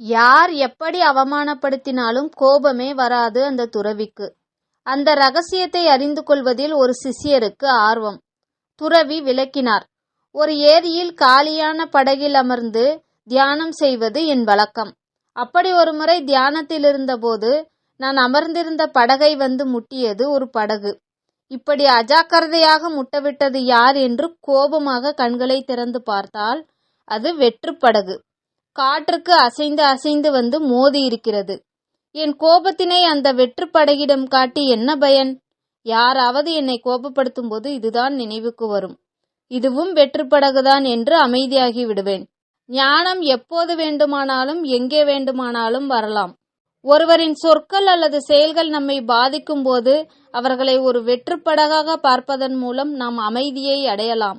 யார் எப்படி அவமானப்படுத்தினாலும் கோபமே வராது அந்த துறவிக்கு. அந்த ரகசியத்தை அறிந்து கொள்வதில் ஒரு சிஷியருக்கு ஆர்வம். துறவி விளக்கினார் ஒரு ஏரியில் காலியான படகில் அமர்ந்து தியானம் செய்வது என் வழக்கம். அப்படி ஒரு முறை தியானத்தில் இருந்தபோது நான் அமர்ந்திருந்த படகை வந்து முட்டியது ஒரு படகு. இப்படி அஜாக்கிரதையாக முட்டவிட்டது யார்? என்று கோபமாக கண்களை திறந்து பார்த்தால் அது வெற்று படகு. காற்றுக்கு அசைந்து அசைந்து வந்து மோதி இருக்கிறது. என் கோபத்தினை அந்த வெற்றுப்படையிடம் காட்டி என்ன பயன்? யாராவது என்னை கோபப்படுத்தும் போது இதுதான் நினைவுக்கு வரும். இதுவும் வெற்றுப்படகுதான் என்று அமைதியாகி விடுவேன். ஞானம் எப்போது வேண்டுமானாலும் எங்கே வேண்டுமானாலும் வரலாம். ஒருவரின் சொற்கள் அல்லது செயல்கள் நம்மை பாதிக்கும் போது அவர்களை ஒரு வெற்றுப்படகாக பார்ப்பதன் மூலம் நாம் அமைதியை அடையலாம்.